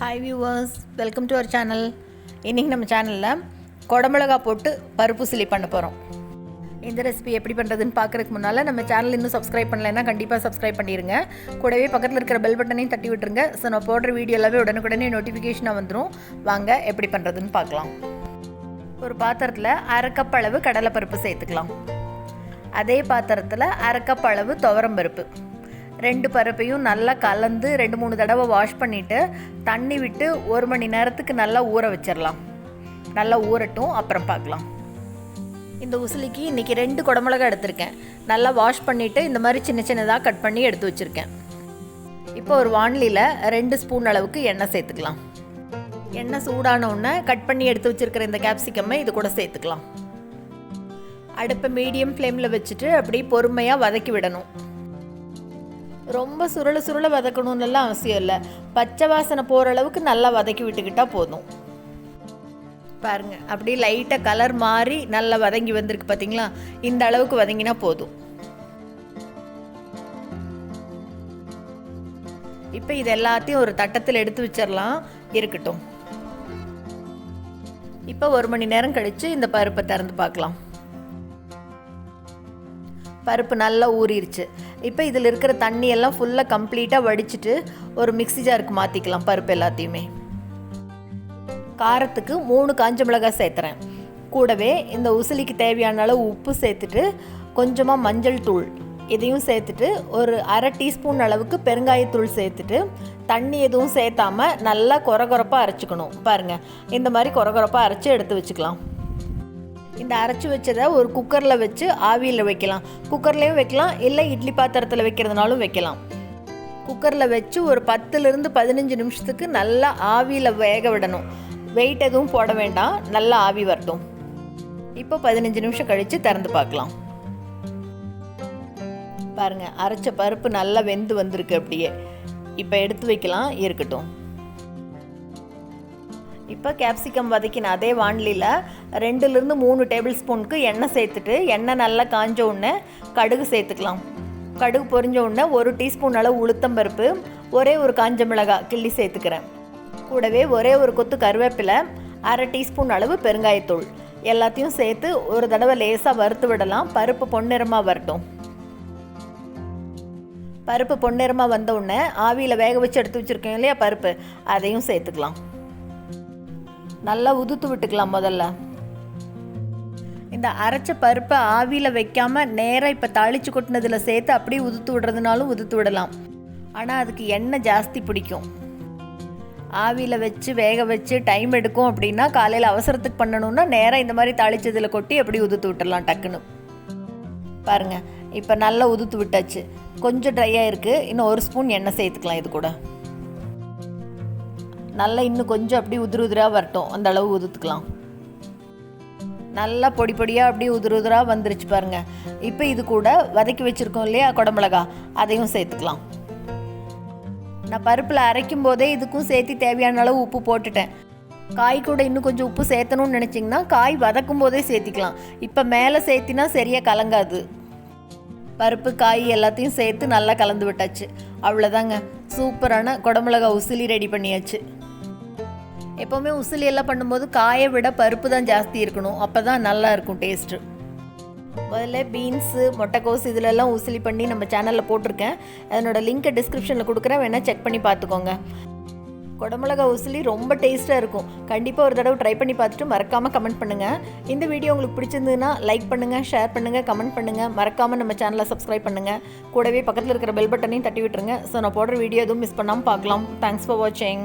Hi viewers welcome to our channel இன்றைக்கி நம்ம சேனலில் குடமிளகா போட்டு பருப்பு சிலி பண்ண போகிறோம் இந்த ரெசிபி எப்படி பண்ணுறதுன்னு பார்க்குறதுக்கு முன்னால் நம்ம சேனல் இன்னும் சப்ஸ்கிரைப் பண்ணலைன்னா கண்டிப்பாக சப்ஸ்கிரைப் பண்ணிடுங்க கூடவே பக்கத்தில் இருக்கிற பெல் பட்டனையும் தட்டி விட்டுருங்க. ஸோ நான் போடுற வீடியோ எல்லாமே உடனுக்குடனே நோட்டிஃபிகேஷனாக வந்துடும் வாங்க எப்படி பண்ணுறதுன்னு பார்க்கலாம். ஒரு பாத்திரத்தில் அரை கப் அளவு கடலைப்பருப்பு சேர்த்துக்கலாம். அதே பாத்திரத்தில் அரை கப் அளவு துவரம் பருப்பு. ரெண்டு பருப்பையும் நல்லா கலந்து ரெண்டு மூணு தடவை வாஷ் பண்ணிவிட்டு தண்ணி விட்டு ஒரு மணி நேரத்துக்கு நல்லா ஊற வச்சிடலாம் நல்லா ஊறட்டும் அப்புறம் பார்க்கலாம். இந்த உசிலிக்கு இன்றைக்கி ரெண்டு குடமிளகா எடுத்திருக்கேன். நல்லா வாஷ் பண்ணிவிட்டு இந்த மாதிரி சின்ன சின்னதாக கட் பண்ணி எடுத்து வச்சுருக்கேன். இப்போ ஒரு வானிலியில் ரெண்டு ஸ்பூன் அளவுக்கு எண்ணெய் சேர்த்துக்கலாம். எண்ணெய் சூடான உடனே கட் பண்ணி எடுத்து வச்சுருக்கிற இந்த கேப்சிகம்மை இது கூட சேர்த்துக்கலாம். அடுப்பை மீடியம் ஃப்ளேமில் வச்சுட்டு அப்படியே பொறுமையாக வதக்கி விடணும். ரொம்ப சுருள சுருள வதக்கணும்னுலாம் அவசியம் இல்லை. பச்சை வாசனை போகிற அளவுக்கு நல்லா வதக்கி விட்டுக்கிட்டால் போதும். பாருங்க அப்படியே லைட்டாக கலர் மாறி நல்லா வதங்கி வந்திருக்கு பார்த்தீங்களா இந்த அளவுக்கு வதங்கினா போதும். இப்போ இது எல்லாத்தையும் ஒரு தட்டத்தில் எடுத்து வச்சிடலாம் இருக்கட்டும். இப்போ ஒரு மணி நேரம் கழித்து இந்த பருப்பை திறந்து பார்க்கலாம். பருப்பு நல்லா ஊறிடுச்சு இப்போ இதில் இருக்கிற தண்ணி எல்லாம் ஃபுல்லாக கம்ப்ளீட்டாக வடிச்சிட்டு ஒரு மிக்சி ஜாருக்கு மாற்றிக்கலாம் பருப்பு எல்லாத்தையுமே. காரத்துக்கு மூணு காஞ்ச மிளகாய் சேர்த்துறேன். கூடவே இந்த உசிலிக்கு தேவையான அளவு உப்பு சேர்த்துட்டு கொஞ்சமாக மஞ்சள் தூள் இதையும் சேர்த்துட்டு ஒரு அரை டீஸ்பூன் அளவுக்கு பெருங்காயத்தூள் சேர்த்துட்டு தண்ணி எதுவும் சேர்த்தாம நல்லா குறகுறப்பாக அரைச்சிக்கணும். பாருங்கள் இந்த மாதிரி குறகுறப்பாக அரைச்சி எடுத்து வச்சுக்கலாம். இந்த அரைச்சி வச்சதை ஒரு குக்கரில் வச்சு ஆவியில் வைக்கலாம். குக்கர்லேயும் வைக்கலாம் இல்லை இட்லி பாத்திரத்தில் வைக்கிறதுனாலும் வைக்கலாம். குக்கரில் வச்சு ஒரு பத்துலேருந்து பதினஞ்சு நிமிஷத்துக்கு நல்லா ஆவியில் வேக விடணும். வெயிட் எதுவும் போட வேண்டாம் நல்லா ஆவி வரட்டும். இப்போ பதினஞ்சு நிமிஷம் கழித்து திறந்து பார்க்கலாம். பாருங்கள் அரைச்ச பருப்பு நல்லா வெந்து வந்திருக்கு அப்படியே. இப்போ எடுத்து வைக்கலாம் இருக்கட்டும். இப்போ கேப்சிகம் வதக்கின அதே வானிலியில் ரெண்டுலேருந்து மூணு டேபிள் ஸ்பூனுக்கு எண்ணெய் சேர்த்துட்டு எண்ணெய் நல்லா காஞ்ச உடனே கடுகு சேர்த்துக்கலாம். கடுகு பொரிஞ்ச உடனே ஒரு டீஸ்பூன் அளவு உளுத்தம் பருப்பு ஒரே ஒரு காஞ்ச மிளகாய் கிள்ளி சேர்த்துக்கிறேன். கூடவே ஒரே ஒரு கொத்து கருவேப்பிலை அரை டீஸ்பூன் அளவு பெருங்காயத்தூள். எல்லாத்தையும் சேர்த்து ஒரு தடவை லேசாக வறுத்து விடலாம். பருப்பு பொன்னிறமாக வரட்டும். பருப்பு பொன்னிறமாக வந்த உடனே ஆவியில் வேக வச்சு எடுத்து வச்சுருக்கோம் இல்லையா பருப்பு அதையும் சேர்த்துக்கலாம். நல்லா உதுத்து விட்டுக்கலாம் முதல்ல. இந்த அரைச்ச பருப்பை ஆவியில் வைக்காம நேராக இப்போ தாளிச்சு கொட்டினதில் சேர்த்து அப்படியே உதுத்து விடுறதுனாலும் உதுத்து விடலாம். ஆனால் அதுக்கு எண்ணெய் ஜாஸ்தி பிடிக்கும். ஆவியில் வச்சு வேக வச்சு டைம் எடுக்கும் அப்படின்னா காலையில் அவசரத்துக்கு பண்ணணும்னா நேராக இந்த மாதிரி தாளிச்சதில் கொட்டி அப்படி உதுத்து விட்டுடலாம் டக்குன்னு. பாருங்கள் இப்போ நல்லா உதுத்து விட்டாச்சு. கொஞ்சம் ட்ரையாக இருக்குது இன்னும் ஒரு ஸ்பூன் எண்ணெய் சேர்த்துக்கலாம் இது கூட. நல்லா இன்னும் கொஞ்சம் அப்படியே உதிரு உதிராக வரட்டும். அந்த அளவு உதுத்துக்கலாம். நல்லா பொடி பொடியாக அப்படியே உதிரு உதிராக வந்துருச்சு பாருங்க. இப்போ இது கூட வதக்கி வச்சுருக்கோம் இல்லையா குடமிளகா. அதையும் சேர்த்துக்கலாம். நான் பருப்பில் அரைக்கும் போதே இதுக்கும் சேர்த்து தேவையான அளவு உப்பு போட்டுட்டேன். காய் கூட இன்னும் கொஞ்சம் உப்பு சேர்த்தணும்னு நினச்சிங்கன்னா காய் வதக்கும் போதே சேர்த்திக்கலாம். இப்போ மேலே சேர்த்தினா சரியாக கலங்காது. பருப்பு காய் எல்லாத்தையும் சேர்த்து நல்லா கலந்து விட்டாச்சு. அவ்வளோதாங்க சூப்பரான குடமிளகா உசிலி ரெடி பண்ணியாச்சு. எப்போவுமே உசிலி எல்லாம் பண்ணும்போது காயை விட பருப்பு தான் ஜாஸ்தி இருக்கணும். அப்போ தான் நல்லா இருக்கும் டேஸ்ட்டு முதல்ல பீன்ஸு மொட்டைக்கோஸ் இதிலெல்லாம் உசிலி பண்ணி நம்ம சேனலில் போட்டிருக்கேன். அதனோட லிங்க்கை டிஸ்கிரிப்ஷனில் கொடுக்குறேன். வேணால் செக் பண்ணி பார்த்துக்கோங்க. குடமிளகா உசிலி ரொம்ப டேஸ்ட்டாக இருக்கும். கண்டிப்பாக ஒரு தடவை ட்ரை பண்ணி பார்த்துட்டு மறக்காமல் கமெண்ட் பண்ணுங்கள் இந்த வீடியோ உங்களுக்கு பிடிச்சிருந்ததுன்னா லைக் பண்ணுங்கள் ஷேர் பண்ணுங்கள் கமெண்ட் பண்ணுங்கள் மறக்காமல் நம்ம சேனலை சப்ஸ்கிரைப் பண்ணுங்கள் கூடவே பக்கத்தில் இருக்கிற பெல் பட்டனையும் தட்டி விட்டுருங்க. ஸோ நான் போடுற வீடியோ எதுவும் மிஸ் பண்ணாமல் பார்க்கலாம். தேங்க்ஸ் ஃபார் வாட்சிங்